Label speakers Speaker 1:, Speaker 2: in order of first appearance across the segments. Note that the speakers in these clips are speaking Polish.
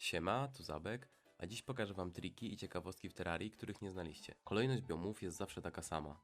Speaker 1: Siema, tu Zabek, a dziś pokażę wam triki i ciekawostki w Terrarii, których nie znaliście. Kolejność biomów jest zawsze taka sama.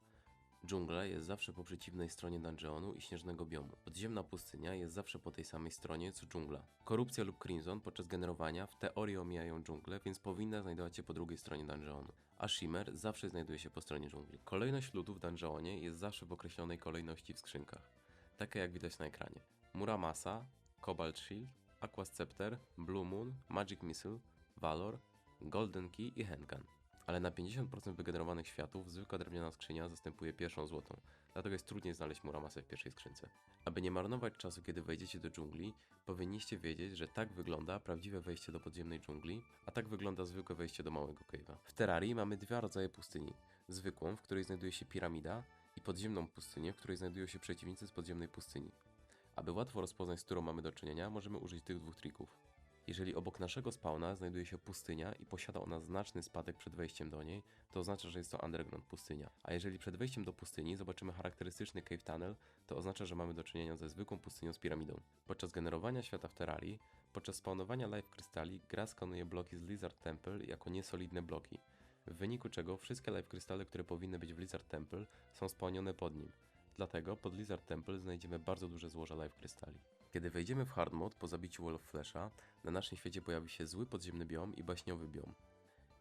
Speaker 1: Dżungla jest zawsze po przeciwnej stronie dungeonu i śnieżnego biomu. Podziemna pustynia jest zawsze po tej samej stronie co dżungla. Korupcja lub Crimson podczas generowania w teorii omijają dżunglę, więc powinna znajdować się po drugiej stronie dungeonu. A Shimmer zawsze znajduje się po stronie dżungli. Kolejność ludów w dungeonie jest zawsze w określonej kolejności w skrzynkach. Takie jak widać na ekranie. Muramasa, Cobalt Shield, Aqua Scepter, Blue Moon, Magic Missile, Valor, Golden Key i Handgun. Ale na 50% wygenerowanych światów zwykła drewniana skrzynia zastępuje pierwszą złotą, dlatego jest trudniej znaleźć Muramasę w pierwszej skrzynce. Aby nie marnować czasu, kiedy wejdziecie do dżungli, powinniście wiedzieć, że tak wygląda prawdziwe wejście do podziemnej dżungli, a tak wygląda zwykłe wejście do małego cave'a. W Terrarii mamy dwa rodzaje pustyni. Zwykłą, w której znajduje się piramida i podziemną pustynię, w której znajdują się przeciwnicy z podziemnej pustyni. Aby łatwo rozpoznać, z którą mamy do czynienia, możemy użyć tych dwóch trików. Jeżeli obok naszego spawna znajduje się pustynia i posiada ona znaczny spadek przed wejściem do niej, to oznacza, że jest to underground pustynia. A jeżeli przed wejściem do pustyni zobaczymy charakterystyczny cave tunnel, to oznacza, że mamy do czynienia ze zwykłą pustynią z piramidą. Podczas generowania świata w Terrarii, podczas spawnowania live krystali, gra skanuje bloki z Lizard Temple jako niesolidne bloki. W wyniku czego wszystkie live krystale, które powinny być w Lizard Temple, są spełnione pod nim. Dlatego pod Lizard Temple znajdziemy bardzo duże złoża live krystali. Kiedy wejdziemy w hard mode po zabiciu Wall of Flasha, na naszym świecie pojawi się zły podziemny biom i baśniowy biom.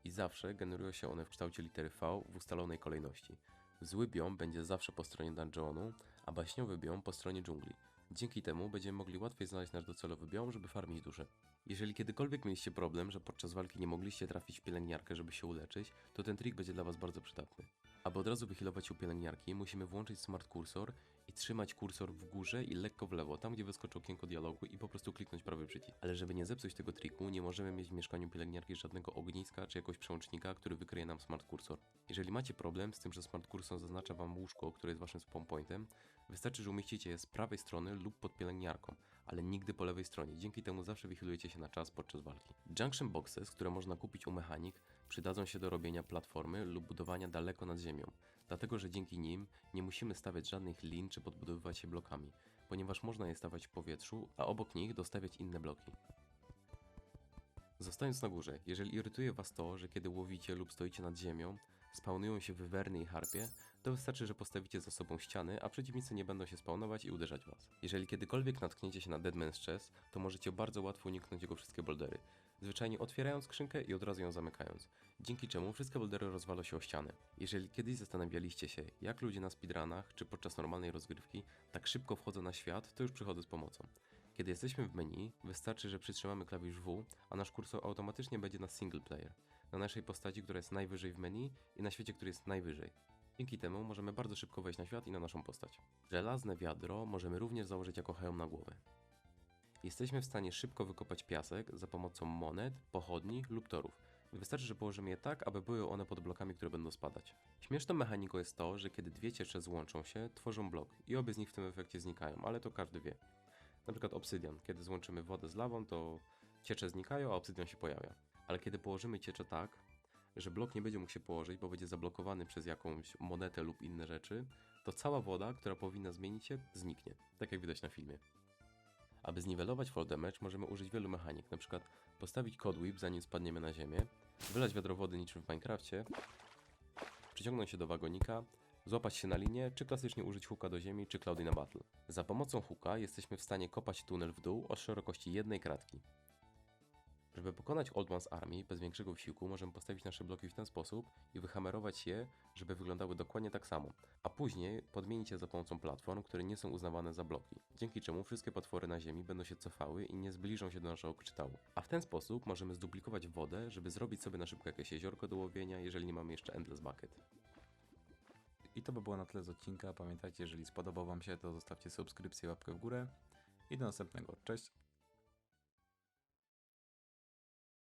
Speaker 1: I zawsze generują się one w kształcie litery V w ustalonej kolejności. Zły biom będzie zawsze po stronie dungeonu, a baśniowy biom po stronie dżungli. Dzięki temu będziemy mogli łatwiej znaleźć nasz docelowy biom, żeby farmić duszę. Jeżeli kiedykolwiek mieliście problem, że podczas walki nie mogliście trafić pielęgniarkę, żeby się uleczyć, to ten trik będzie dla Was bardzo przydatny. Aby od razu wyhealować u pielęgniarki, musimy włączyć smart kursor i trzymać kursor w górze i lekko w lewo, tam gdzie wyskoczy okienko dialogu i po prostu kliknąć prawy przycisk. Ale żeby nie zepsuć tego triku, nie możemy mieć w mieszkaniu pielęgniarki żadnego ogniska czy jakiegoś przełącznika, który wykryje nam smart kursor. Jeżeli macie problem z tym, że smart kursor zaznacza wam łóżko, które jest waszym spawn pointem, wystarczy, że umieścicie je z prawej strony lub pod pielęgniarką, ale nigdy po lewej stronie. Dzięki temu zawsze wychylujecie się na czas podczas walki. Junction boxes, które można kupić u mechanik, przydadzą się do robienia platformy lub budowania daleko nad ziemią, dlatego że dzięki nim nie musimy stawiać żadnych lin czy podbudowywać się blokami, ponieważ można je stawiać w powietrzu, a obok nich dostawiać inne bloki. Zostając na górze, jeżeli irytuje Was to, że kiedy łowicie lub stoicie nad ziemią, spawnują się wywerny i harpie, to wystarczy, że postawicie za sobą ściany, a przeciwnicy nie będą się spawnować i uderzać Was. Jeżeli kiedykolwiek natkniecie się na Deadman's Chest, to możecie bardzo łatwo uniknąć jego wszystkie boldery, zwyczajnie otwierając skrzynkę i od razu ją zamykając, dzięki czemu wszystkie boldery rozwalą się o ścianę. Jeżeli kiedyś zastanawialiście się, jak ludzie na speedrunach czy podczas normalnej rozgrywki tak szybko wchodzą na świat, to już przychodzę z pomocą. Kiedy jesteśmy w menu, wystarczy, że przytrzymamy klawisz W, a nasz kursor automatycznie będzie na single player, na naszej postaci, która jest najwyżej w menu i na świecie, który jest najwyżej. Dzięki temu możemy bardzo szybko wejść na świat i na naszą postać. Żelazne wiadro możemy również założyć jako hełm na głowę. Jesteśmy w stanie szybko wykopać piasek za pomocą monet, pochodni lub torów. Wystarczy, że położymy je tak, aby były one pod blokami, które będą spadać. Śmieszną mechaniką jest to, że kiedy dwie ciecze złączą się, tworzą blok i obie z nich w tym efekcie znikają, ale to każdy wie. Na przykład obsydian. Kiedy złączymy wodę z lawą, to ciecze znikają, a obsydian się pojawia. Ale kiedy położymy ciecze tak, że blok nie będzie mógł się położyć, bo będzie zablokowany przez jakąś monetę lub inne rzeczy, to cała woda, która powinna zmienić się, zniknie. Tak jak widać na filmie. Aby zniwelować fall damage możemy użyć wielu mechanik, na przykład postawić code whip zanim spadniemy na ziemię, wylać wiadro wody niczym w Minecrafcie, przyciągnąć się do wagonika, złapać się na linię, czy klasycznie użyć hooka do ziemi, czy cloudy na battle. Za pomocą hooka jesteśmy w stanie kopać tunel w dół o szerokości jednej kratki. Żeby pokonać Old Man's Army bez większego wysiłku, możemy postawić nasze bloki w ten sposób i wyhamerować je, żeby wyglądały dokładnie tak samo, a później podmienić je za pomocą platform, które nie są uznawane za bloki, dzięki czemu wszystkie potwory na ziemi będą się cofały i nie zbliżą się do naszego kryształu. A w ten sposób możemy zduplikować wodę, żeby zrobić sobie na szybko jakieś jeziorko do łowienia, jeżeli nie mamy jeszcze Endless Bucket.
Speaker 2: I to by było na tyle z odcinka. Pamiętajcie, jeżeli spodobał Wam się, to zostawcie subskrypcję, łapkę w górę. I do następnego. Cześć!